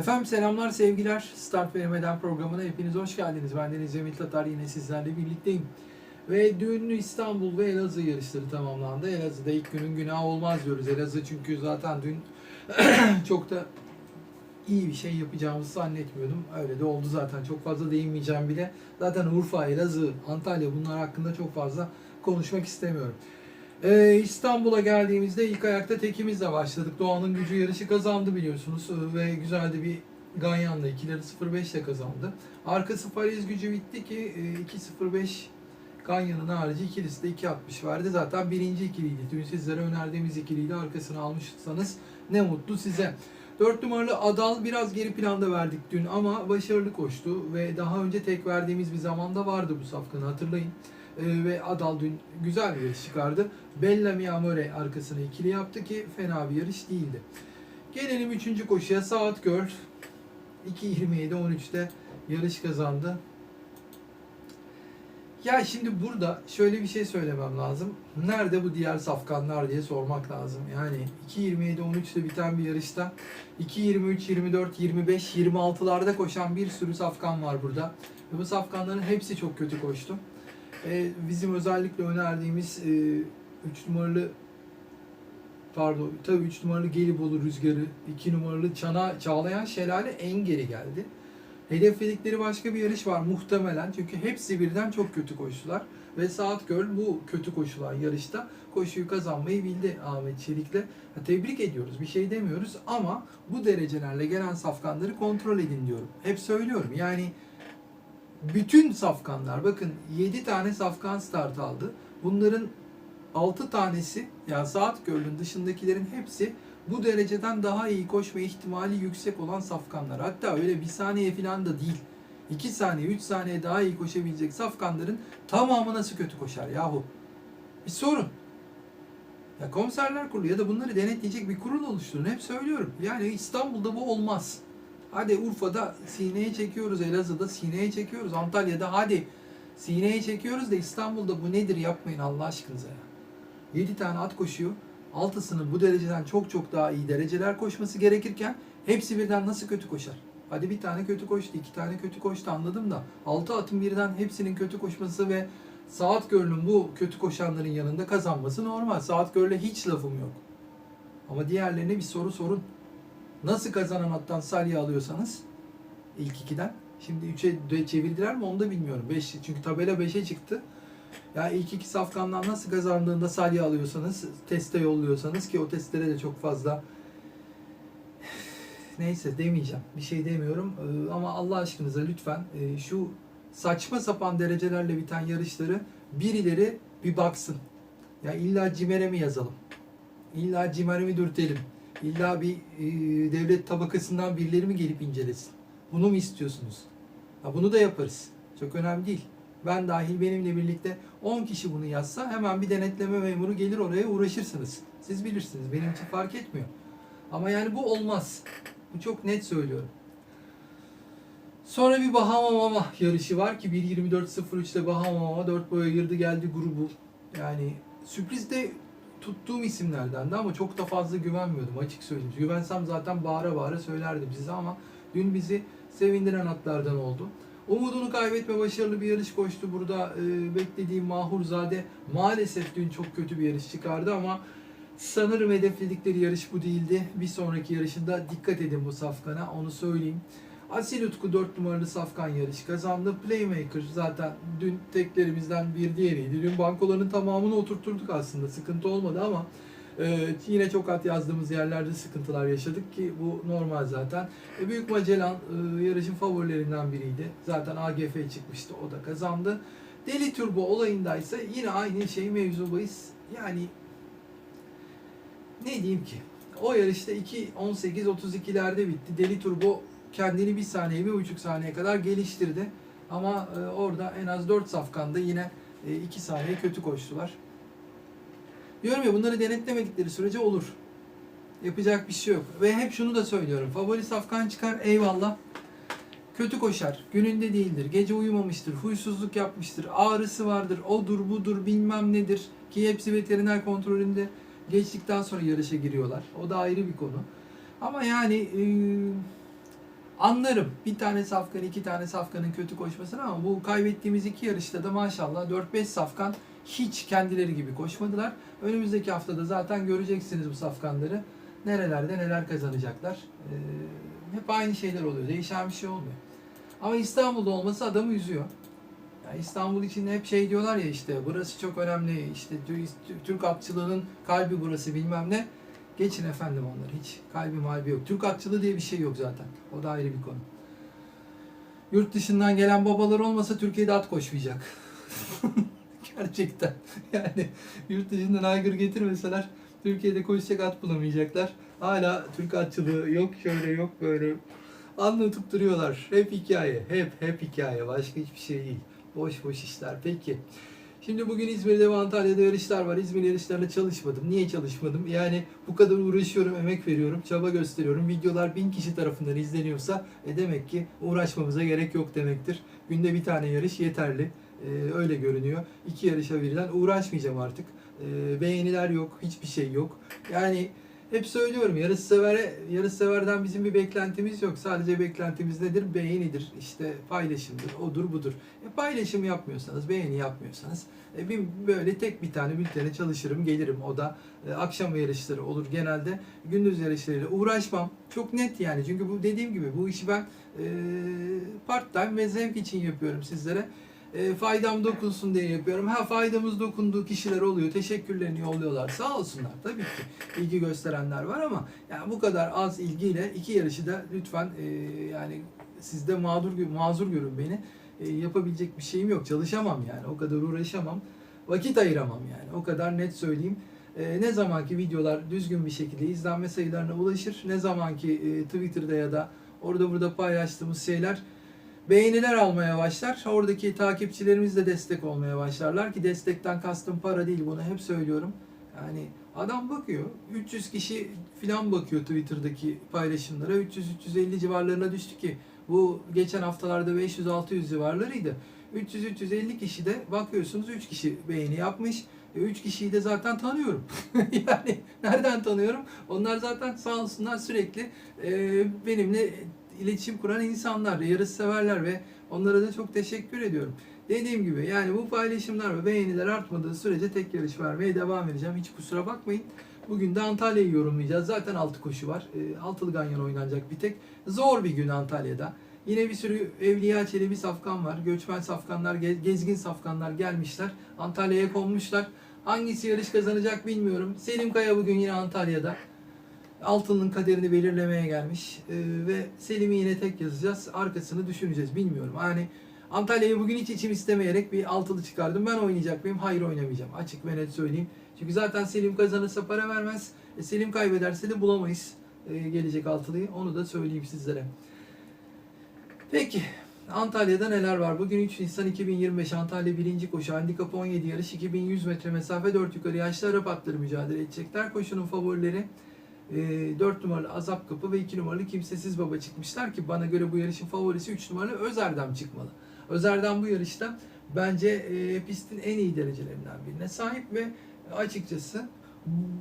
Efendim selamlar, sevgiler. Start Vermeden programına hepiniz hoş geldiniz. Ben Deniz Cemil Tatar yine sizlerle birlikteyim. Ve dün İstanbul ve Elazığ yarışları tamamlandı. Elazığ'da ilk günün günahı olmaz diyoruz. Elazığ çünkü zaten dün çok da iyi bir şey yapacağımızı zannetmiyordum. Öyle de oldu zaten. Çok fazla değinmeyeceğim bile. Zaten Urfa, Elazığ, Antalya bunlar hakkında çok fazla konuşmak istemiyorum. Ee, İstanbul'a geldiğimizde ilk ayakta tekimizle başladık. Doğan'ın gücü yarışı kazandı biliyorsunuz Ee, ve güzel de bir Ganyan'la ikileri 0-5 ile kazandı. Arkası Fariz gücü bitti ki e, 2-0-5 Ganyan'ın harici ikilisi de 2.60 verdi. Zaten birinci ikiliydi. Dün sizlere önerdiğimiz ikiliyle arkasını almışsanız ne mutlu size. 4 numaralı Adal biraz geri planda verdik dün ama başarılı koştu ve daha önce tek verdiğimiz bir zamanda vardı bu safkanı hatırlayın. Ee, ve Adal dün güzel bir yarış çıkardı. Bellamy Amore arkasını ikili yaptı ki fena bir yarış değildi. Gelelim 3. koşuya Saat Girl 2.27-13'te yarış kazandı. Ya şimdi burada şöyle bir şey söylemem lazım. Nerede bu diğer safkanlar diye sormak lazım. Yani 2.27-13'te biten bir yarışta 2.23, 24, 25, 26'larda koşan bir sürü safkan var burada. Ve bu safkanların hepsi çok kötü koştu. Ee, bizim özellikle önerdiğimiz 3 numaralı pardon tabii 3 numaralı Gelibolu Rüzgarı, 2 numaralı Çana Çağlayan Şelale en geri geldi. Hedefledikleri başka bir yarış var muhtemelen çünkü hepsi birden çok kötü koştular. Ve Saat Göl bu kötü koşulan yarışta koşuyu kazanmayı bildi Ahmet Çelik'le. Ha, Tebrik ediyoruz bir şey demiyoruz ama bu derecelerle gelen safkanları kontrol edin diyorum. Hep söylüyorum yani bütün safkanlar bakın 7 tane safkan start aldı. Bunların 6 tanesi yani Saat Gölü'nün dışındakilerin hepsi bu dereceden daha iyi koşma ihtimali yüksek olan safkanlar. Hatta öyle bir saniye falan da değil. 2 saniye, 3 saniye daha iyi koşabilecek safkanların tamamı nasıl kötü koşar yahu? Bir sorun. Ya komiserler kurulu ya da bunları denetleyecek bir kurul oluşturun. Hep söylüyorum. Yani İstanbul'da bu olmaz. Hadi Urfa'da sineye çekiyoruz, Elazığ'da sineye çekiyoruz, Antalya'da hadi sineye çekiyoruz da İstanbul'da bu nedir yapmayın Allah aşkınıza ya. 7 tane at koşuyor. Altısının bu dereceden çok çok daha iyi dereceler koşması gerekirken hepsi birden nasıl kötü koşar? Hadi bir tane kötü koştu, iki tane kötü koştu anladım da altı atın birden hepsinin kötü koşması ve Saat Göl'ün bu kötü koşanların yanında kazanması normal. Saat Göl'le hiç lafım yok. Ama diğerlerine bir soru sorun. Nasıl kazanan attan salya alıyorsanız ilk ikiden şimdi 3'e de çevirdiler mi onu da bilmiyorum. 5 çünkü tabela 5'e çıktı. Ya ilk iki safkandan nasıl kazandığında salya alıyorsanız, teste yolluyorsanız ki o testlere de çok fazla neyse demeyeceğim. Bir şey demiyorum. Ee, ama Allah aşkınıza lütfen e, şu saçma sapan derecelerle biten yarışları birileri bir baksın. Ya illa Cimer'e mi yazalım? İlla Cimer'e mi dürtelim? İlla bir e, devlet tabakasından birileri mi gelip incelesin? Bunu mu istiyorsunuz? Ha, bunu da yaparız. Çok önemli değil. Ben dahil benimle birlikte 10 kişi bunu yazsa hemen bir denetleme memuru gelir oraya uğraşırsınız. Siz bilirsiniz. Benim için fark etmiyor. Ama yani bu olmaz. Bu çok net söylüyorum. Sonra bir Bahama Mama yarışı var ki 1.24.03'te Bahama Mama 4 boya girdi geldi grubu. Yani sürpriz de tuttuğum isimlerdendi ama çok da fazla güvenmiyordum açık söyleyeyim. Güvensem zaten bağıra bağıra söylerdim size ama dün bizi sevindiren atlardan oldu. Umudunu kaybetme başarılı bir yarış koştu. Burada e, beklediğim Mahurzade maalesef dün çok kötü bir yarış çıkardı ama sanırım hedefledikleri yarış bu değildi. Bir sonraki yarışında dikkat edin bu safkana onu söyleyeyim. Asil Utku 4 numaralı safkan yarış kazandı. Playmaker zaten dün teklerimizden bir diğeriydi. Dün bankoların tamamını oturturduk aslında. Sıkıntı olmadı ama e, yine çok at yazdığımız yerlerde sıkıntılar yaşadık ki bu normal zaten. E, Büyük Magellan e, yarışın favorilerinden biriydi. Zaten AGF çıkmıştı o da kazandı. Deli Turbo olayındaysa yine aynı şey mevzu bahis. Yani ne diyeyim ki? O yarışta 2.18-32'lerde bitti. Deli Turbo kendini bir saniye, bir buçuk saniye kadar geliştirdi. Ama e, orada en az 4 safkanda yine 2 saniye kötü koştular. Diyorum ya bunları denetlemedikleri sürece olur. Yapacak bir şey yok. Ve hep şunu da söylüyorum. Favori safkan çıkar eyvallah. Kötü koşar. Gününde değildir. Gece uyumamıştır. Huysuzluk yapmıştır. Ağrısı vardır. Odur budur bilmem nedir. Ki hepsi veteriner kontrolünde geçtikten sonra yarışa giriyorlar. O da ayrı bir konu. Ama yani e, Anlarım bir tane safkan, iki tane safkanın kötü koşmasını ama bu kaybettiğimiz iki yarışta da maşallah 4-5 safkan hiç kendileri gibi koşmadılar. Önümüzdeki haftada zaten göreceksiniz bu safkanları. Nerelerde neler kazanacaklar. Ee, hep aynı şeyler oluyor. Değişen bir şey olmuyor. Ama İstanbul'da olması adamı üzüyor. Ya İstanbul için hep şey diyorlar ya işte burası çok önemli. işte Tü- Türk atçılığının kalbi burası bilmem ne. Geçin efendim onları hiç. Kalbi malbi yok. Türk atçılığı diye bir şey yok zaten. O da ayrı bir konu. Yurt dışından gelen babalar olmasa Türkiye'de at koşmayacak. Gerçekten. Yani yurt dışından aygır getirmeseler Türkiye'de koşacak at bulamayacaklar. Hala Türk atçılığı yok şöyle yok böyle. Anlatıp duruyorlar. Hep hikaye. Hep hep hikaye. Başka hiçbir şey değil. Boş boş işler. Peki. Şimdi bugün İzmir'de ve Antalya'da yarışlar var. İzmir yarışlarında çalışmadım. Niye çalışmadım? Yani bu kadar uğraşıyorum, emek veriyorum, çaba gösteriyorum. Videolar bin kişi tarafından izleniyorsa e demek ki uğraşmamıza gerek yok demektir. Günde bir tane yarış yeterli. Ee, öyle görünüyor. İki yarışa birden uğraşmayacağım artık. Ee, beğeniler yok, hiçbir şey yok. Yani hep söylüyorum yarış severe yarış severden bizim bir beklentimiz yok. Sadece beklentimiz nedir? Beğenidir. İşte paylaşımdır. Odur budur. E, paylaşım yapmıyorsanız, beğeni yapmıyorsanız e, bir böyle tek bir tane bültene çalışırım, gelirim. O da e, akşam yarışları olur genelde. Gündüz yarışlarıyla uğraşmam. Çok net yani. Çünkü bu dediğim gibi bu işi ben e, part time ve zevk için yapıyorum sizlere. E, faydam dokunsun diye yapıyorum. Ha faydamız dokunduğu kişiler oluyor. Teşekkürlerini yolluyorlar. Sağ olsunlar tabii ki. ilgi gösterenler var ama yani bu kadar az ilgiyle iki yarışı da lütfen e, yani siz de mağdur mazur görün beni. E, yapabilecek bir şeyim yok. Çalışamam yani. O kadar uğraşamam. Vakit ayıramam yani. O kadar net söyleyeyim. E, ne zamanki videolar düzgün bir şekilde izlenme sayılarına ulaşır. Ne zamanki e, Twitter'da ya da orada burada paylaştığımız şeyler beğeniler almaya başlar. Oradaki takipçilerimiz de destek olmaya başlarlar ki destekten kastım para değil bunu hep söylüyorum. Yani adam bakıyor 300 kişi falan bakıyor Twitter'daki paylaşımlara 300-350 civarlarına düştü ki bu geçen haftalarda 500-600 civarlarıydı. 300-350 kişi de bakıyorsunuz 3 kişi beğeni yapmış. 3 kişiyi de zaten tanıyorum. yani nereden tanıyorum? Onlar zaten sağ olsunlar sürekli e, benimle iletişim kuran insanlar, yarış severler ve onlara da çok teşekkür ediyorum. Dediğim gibi yani bu paylaşımlar ve beğeniler artmadığı sürece tek yarış vermeye devam edeceğim. Hiç kusura bakmayın. Bugün de Antalya'yı yorumlayacağız. Zaten altı koşu var. E, altılı ganyan oynanacak bir tek. Zor bir gün Antalya'da. Yine bir sürü Evliya Çelebi safkan var. Göçmen safkanlar, ge- gezgin safkanlar gelmişler. Antalya'ya konmuşlar. Hangisi yarış kazanacak bilmiyorum. Selim Kaya bugün yine Antalya'da. Altın'ın kaderini belirlemeye gelmiş. Ee, ve Selim'i yine tek yazacağız. Arkasını düşüneceğiz. Bilmiyorum. Yani Antalya'yı bugün hiç içim istemeyerek bir altılı çıkardım. Ben oynayacak mıyım? Hayır oynamayacağım. Açık ve net söyleyeyim. Çünkü zaten Selim kazanırsa para vermez. E, Selim kaybederse de bulamayız e, gelecek altılıyı. Onu da söyleyeyim sizlere. Peki. Antalya'da neler var? Bugün 3 Nisan 2025 Antalya 1. koşu handikap 17 yarış 2100 metre mesafe 4 yukarı yaşlı Arap atları mücadele edecekler. Koşunun favorileri 4 numaralı Azap Kapı ve 2 numaralı Kimsesiz Baba çıkmışlar ki bana göre bu yarışın favorisi 3 numaralı Özerdem çıkmalı. Özerdem bu yarışta bence e, pistin en iyi derecelerinden birine sahip ve açıkçası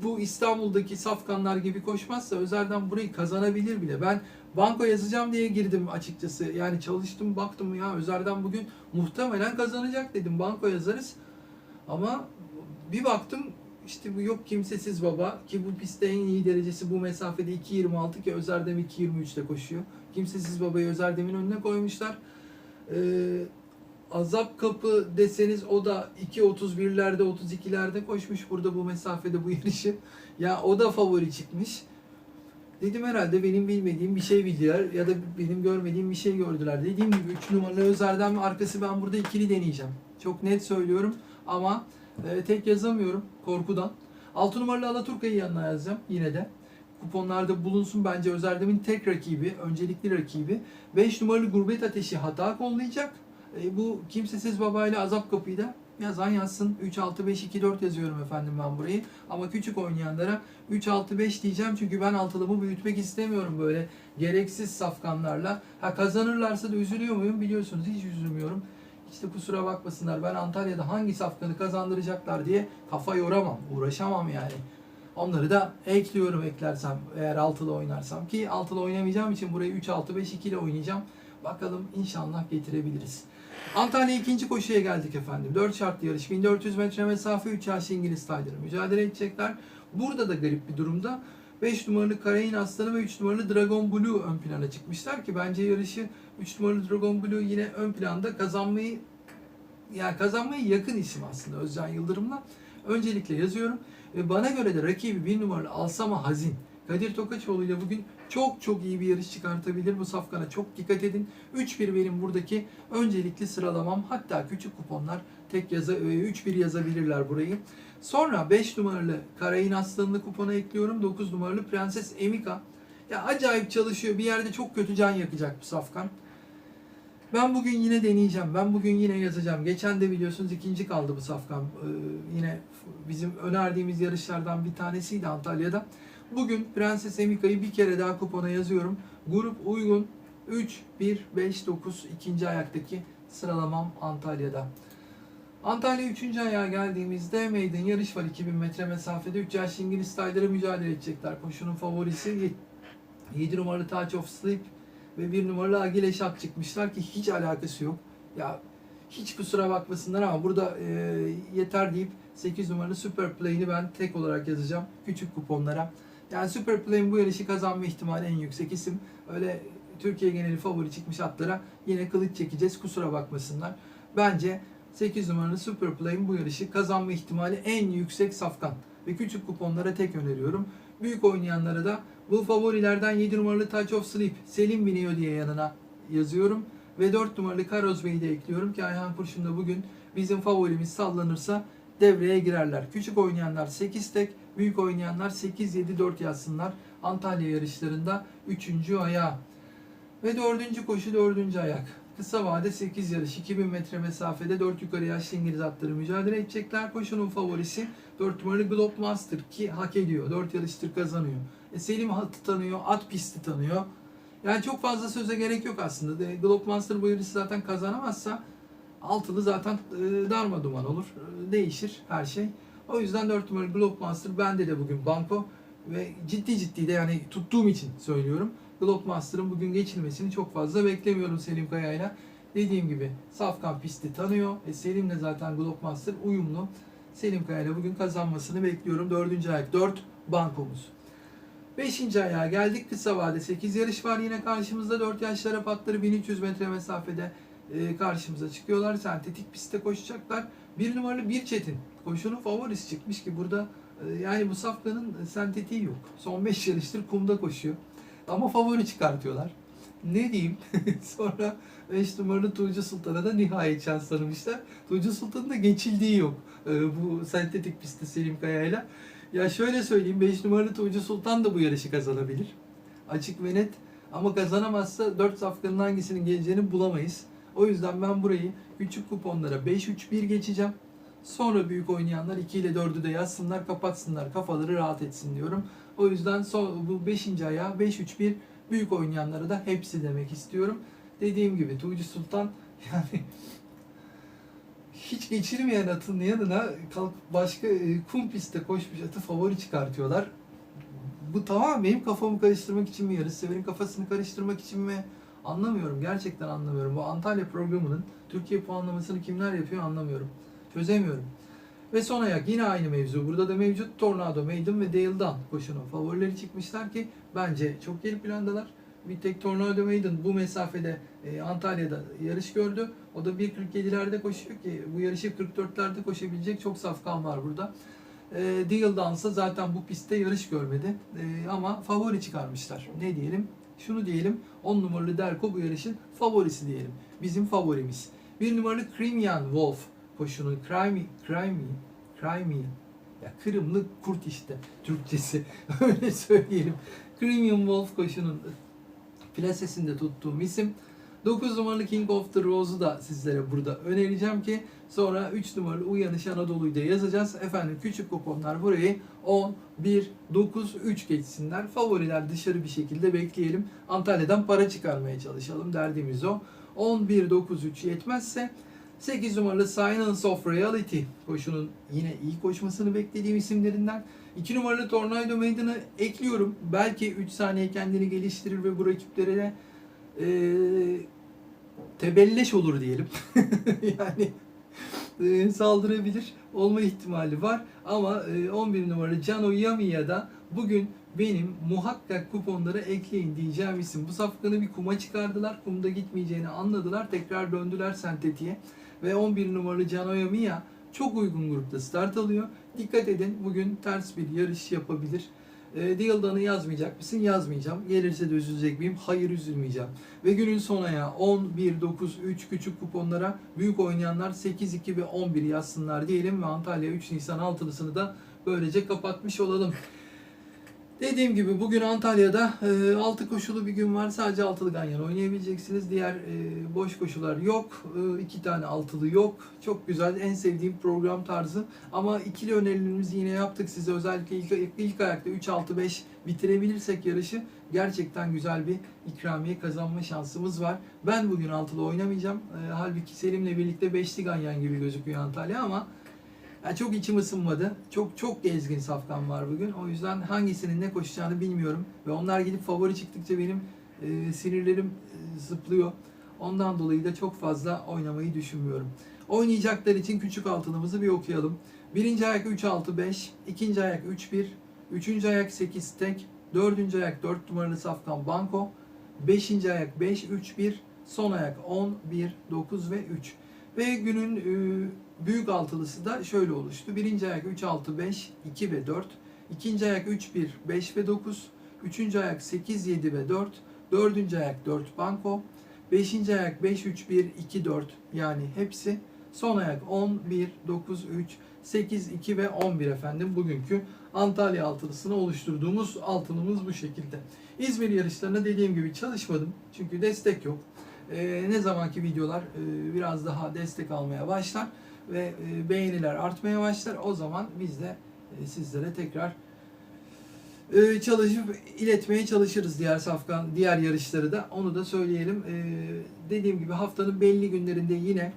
bu İstanbul'daki safkanlar gibi koşmazsa Özer'den burayı kazanabilir bile. Ben banko yazacağım diye girdim açıkçası. Yani çalıştım baktım ya Özer'den bugün muhtemelen kazanacak dedim. Banko yazarız. Ama bir baktım işte bu yok kimsesiz baba ki bu pistte en iyi derecesi bu mesafede 2.26 ki Özerdem 2.23'te koşuyor. Kimsesiz babayı Özerdem'in önüne koymuşlar. Ee, Azap kapı deseniz o da 2.31'lerde 32'lerde koşmuş burada bu mesafede bu yarışı. Ya o da favori çıkmış. Dedim herhalde benim bilmediğim bir şey bildiler ya da benim görmediğim bir şey gördüler. Dediğim gibi 3 numaralı Özerdem arkası ben burada ikili deneyeceğim. Çok net söylüyorum ama e, tek yazamıyorum korkudan. 6 numaralı Alaturka'yı yanına yazacağım yine de. Kuponlarda bulunsun bence Özerdem'in tek rakibi, öncelikli rakibi. 5 numaralı Gurbet Ateşi hata kollayacak. E, bu kimsesiz babayla azap kapıyı da yazan yazsın. 3, 6, 5, 2, 4 yazıyorum efendim ben burayı. Ama küçük oynayanlara 3, 6, 5 diyeceğim. Çünkü ben altılımı büyütmek istemiyorum böyle gereksiz safkanlarla. Ha kazanırlarsa da üzülüyor muyum biliyorsunuz hiç üzülmüyorum. De kusura bakmasınlar. Ben Antalya'da hangi safkanı kazandıracaklar diye kafa yoramam. Uğraşamam yani. Onları da ekliyorum eklersem eğer altılı oynarsam ki altılı oynamayacağım için burayı 3-6-5-2 ile oynayacağım. Bakalım inşallah getirebiliriz. Antalya ikinci koşuya geldik efendim. 4 şartlı yarış. 1400 metre mesafe 3 yaşlı İngiliz Tiger'ı mücadele edecekler. Burada da garip bir durumda. 5 numaralı Karayin Aslanı ve 3 numaralı Dragon Blue ön plana çıkmışlar ki bence yarışı 3 numaralı Dragon Blue yine ön planda kazanmayı yani kazanmaya yakın isim aslında Özcan Yıldırım'la. Öncelikle yazıyorum. Ve bana göre de rakibi bir numaralı Alsama Hazin. Kadir Tokaçoğlu ile bugün çok çok iyi bir yarış çıkartabilir. Bu safkana çok dikkat edin. 3-1 benim buradaki öncelikli sıralamam. Hatta küçük kuponlar tek yaza 3-1 yazabilirler burayı. Sonra 5 numaralı Karayın Aslanı'nı kupona ekliyorum. 9 numaralı Prenses Emika. Ya acayip çalışıyor. Bir yerde çok kötü can yakacak bu safkan. Ben bugün yine deneyeceğim. Ben bugün yine yazacağım. Geçen de biliyorsunuz ikinci kaldı bu safkan. Ee, yine bizim önerdiğimiz yarışlardan bir tanesiydi Antalya'da. Bugün Prenses Emika'yı bir kere daha kupona yazıyorum. Grup uygun 3, 1, 5, 9 ikinci ayaktaki sıralamam Antalya'da. Antalya 3. ayağa geldiğimizde Maiden yarış var 2000 metre mesafede 3 yaşlı İngiliz Tiger'ı mücadele edecekler. Koşunun favorisi 7 numaralı Touch of Sleep ve 1 numaralı Agile Şak çıkmışlar ki hiç alakası yok. Ya hiç kusura bakmasınlar ama burada e, yeter deyip 8 numaralı Super Play'ini ben tek olarak yazacağım küçük kuponlara. Yani Super Play'in bu yarışı kazanma ihtimali en yüksek isim. Öyle Türkiye geneli favori çıkmış atlara yine kılıç çekeceğiz kusura bakmasınlar. Bence 8 numaralı Super Play'in bu yarışı kazanma ihtimali en yüksek safkan. Ve küçük kuponlara tek öneriyorum. Büyük oynayanlara da bu favorilerden 7 numaralı Touch of Sleep Selim biniyor diye yanına yazıyorum. Ve 4 numaralı Karoz Bey'i de ekliyorum ki Ayhan Kurşun da bugün bizim favorimiz sallanırsa devreye girerler. Küçük oynayanlar 8 tek, büyük oynayanlar 8-7-4 yazsınlar. Antalya yarışlarında 3. ayağı. Ve 4. koşu 4. ayak. Kısa vade 8 yarış 2000 metre mesafede 4 yukarı yaşlı İngiliz atları mücadele edecekler. Koşunun favorisi 4 numaralı Globemaster ki hak ediyor. 4 yarıştır kazanıyor. E Selim atı tanıyor, at pisti tanıyor. Yani çok fazla söze gerek yok aslında. De, Globemaster bu yarışı zaten kazanamazsa altılı zaten e, darma duman olur. E, değişir her şey. O yüzden 4 numaralı Globemaster bende de bugün banko ve ciddi ciddi de yani tuttuğum için söylüyorum. Globemaster'ın bugün geçilmesini çok fazla beklemiyorum Selim Kaya'yla. Dediğim gibi Safkan pisti tanıyor. E Selim de zaten Globemaster uyumlu. Selim Kaya'yla bugün kazanmasını bekliyorum. Dördüncü ayak 4 bankomuz. Beşinci ayağa geldik. Kısa vade 8 yarış var yine karşımızda. 4 yaş şarap atları 1300 metre mesafede e, karşımıza çıkıyorlar. Sentetik pistte koşacaklar. Bir numaralı bir çetin. Koşunun favorisi çıkmış ki burada e, yani bu safkanın sentetiği yok. Son 5 yarıştır kumda koşuyor. Ama favori çıkartıyorlar. Ne diyeyim? Sonra 5 numaralı Tuğcu Sultan'a da nihayet şans tanımışlar. Tuğcu Sultan'ın da geçildiği yok. Ee, bu sentetik pistte Selim Kaya'yla. Ya şöyle söyleyeyim 5 numaralı Tuğcu Sultan da bu yarışı kazanabilir. Açık ve net. Ama kazanamazsa 4 safkanın hangisinin geleceğini bulamayız. O yüzden ben burayı küçük kuponlara 5-3-1 geçeceğim. Sonra büyük oynayanlar 2 ile 4'ü de yazsınlar, kapatsınlar, kafaları rahat etsin diyorum. O yüzden son, bu 5. ayağı 5-3-1 büyük oynayanlara da hepsi demek istiyorum. Dediğim gibi Tuğcu Sultan yani hiç geçirmeyen atın yanına kalkıp başka e, kum pistte koşmuş atı favori çıkartıyorlar. Bu tamam benim kafamı karıştırmak için mi yarış severin kafasını karıştırmak için mi anlamıyorum. Gerçekten anlamıyorum. Bu Antalya programının Türkiye puanlamasını kimler yapıyor anlamıyorum. Çözemiyorum. Ve son ayak yine aynı mevzu. Burada da mevcut Tornado, Maiden ve Dale'dan koşunun favorileri çıkmışlar ki bence çok geri plandalar. Bir tek Tornado Maiden bu mesafede e, Antalya'da yarış gördü. O da 1.47'lerde koşuyor ki bu yarışı 44'lerde koşabilecek çok safkan var burada. E, Dale'dansa zaten bu pistte yarış görmedi. E, ama favori çıkarmışlar. Ne diyelim? Şunu diyelim. 10 numaralı Derko bu yarışın favorisi diyelim. Bizim favorimiz. 1 numaralı Krimian Wolf koşunun Crime, Crime, Crime, ya Kırımlı kurt işte Türkçesi öyle söyleyelim. Crimian Wolf koşunun plasesinde tuttuğum isim. 9 numaralı King of the Rose'u da sizlere burada önereceğim ki sonra 3 numaralı Uyanış Anadolu'yu da yazacağız. Efendim küçük kuponlar burayı 10, 1, 9, 3 geçsinler. Favoriler dışarı bir şekilde bekleyelim. Antalya'dan para çıkarmaya çalışalım derdimiz o. 11, 9, 3 yetmezse 8 numaralı Silence of Reality koşunun yine iyi koşmasını beklediğim isimlerinden. 2 numaralı Tornado Maiden'ı ekliyorum. Belki 3 saniye kendini geliştirir ve bu rakiplere de eee tebelleş olur diyelim. yani eee, saldırabilir olma ihtimali var. Ama eee, 11 numaralı Cano Yamiya da bugün benim muhakkak kuponlara ekleyin diyeceğim isim. Bu safkanı bir kuma çıkardılar. Kumda gitmeyeceğini anladılar. Tekrar döndüler sentetiğe. Ve 11 numaralı Cano Yamiya çok uygun grupta start alıyor. Dikkat edin bugün ters bir yarış yapabilir. E, Deal'dan'ı yazmayacak mısın? Yazmayacağım. Gelirse de üzülecek miyim? Hayır üzülmeyeceğim. Ve günün son ayağı 10, 1, 9, 3 küçük kuponlara büyük oynayanlar 8, 2 ve 11 yazsınlar diyelim ve Antalya 3 Nisan altılısını da böylece kapatmış olalım. Dediğim gibi bugün Antalya'da e, 6 koşulu bir gün var. Sadece altılı ganyan oynayabileceksiniz. Diğer e, boş koşular yok. E, tane altılı yok. Çok güzel. En sevdiğim program tarzı. Ama ikili önerilerimizi yine yaptık size. Özellikle ilk, ilk ayakta 3-6-5 bitirebilirsek yarışı gerçekten güzel bir ikramiye kazanma şansımız var. Ben bugün altılı oynamayacağım. E, halbuki Selim'le birlikte beşli ganyan gibi gözüküyor Antalya ama ya çok içim ısınmadı. Çok çok gezgin safkan var bugün. O yüzden hangisinin ne koşacağını bilmiyorum. Ve onlar gidip favori çıktıkça benim e, sinirlerim e, zıplıyor. Ondan dolayı da çok fazla oynamayı düşünmüyorum. Oynayacaklar için küçük altınımızı bir okuyalım. Birinci ayak 3-6-5, ikinci ayak 3-1, üçüncü ayak 8 tek, dördüncü ayak 4 numaralı safkan banko, beşinci ayak 5-3-1, son ayak 10, 1, 9 ve 3. Ve günün e, büyük altılısı da şöyle oluştu. Birinci ayak 3, 6, 5, 2 ve 4. İkinci ayak 3, 1, 5 ve 9. Üçüncü ayak 8, 7 ve 4. Dördüncü ayak 4 banko. Beşinci ayak 5, 3, 1, 2, 4 yani hepsi. Son ayak 10, 1, 9, 3, 8, 2 ve 11 efendim. Bugünkü Antalya altılısını oluşturduğumuz altınımız bu şekilde. İzmir yarışlarına dediğim gibi çalışmadım. Çünkü destek yok. Ee, ne zamanki videolar e, biraz daha destek almaya başlar ve e, beğeniler artmaya başlar. O zaman biz de e, sizlere tekrar e, çalışıp iletmeye çalışırız diğer safkan, diğer yarışları da. Onu da söyleyelim. Dediğim gibi haftanın belli günlerinde yine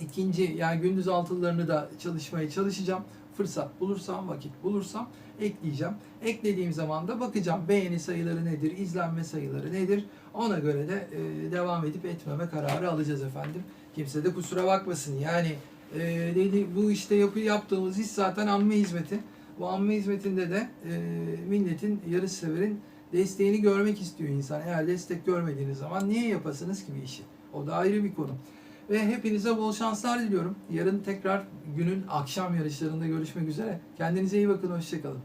ikinci yani gündüz altılılarını da çalışmaya çalışacağım. Fırsat bulursam, vakit bulursam ekleyeceğim. Eklediğim zaman da bakacağım beğeni sayıları nedir, izlenme sayıları nedir. Ona göre de devam edip etmeme kararı alacağız efendim. Kimse de kusura bakmasın. Yani e, dedi, bu işte yapı yaptığımız iş zaten amme hizmeti. Bu amme hizmetinde de e, milletin, yarışseverin desteğini görmek istiyor insan. Eğer destek görmediğiniz zaman niye yapasınız ki bir işi? O da ayrı bir konu. Ve hepinize bol şanslar diliyorum. Yarın tekrar günün akşam yarışlarında görüşmek üzere. Kendinize iyi bakın, hoşçakalın.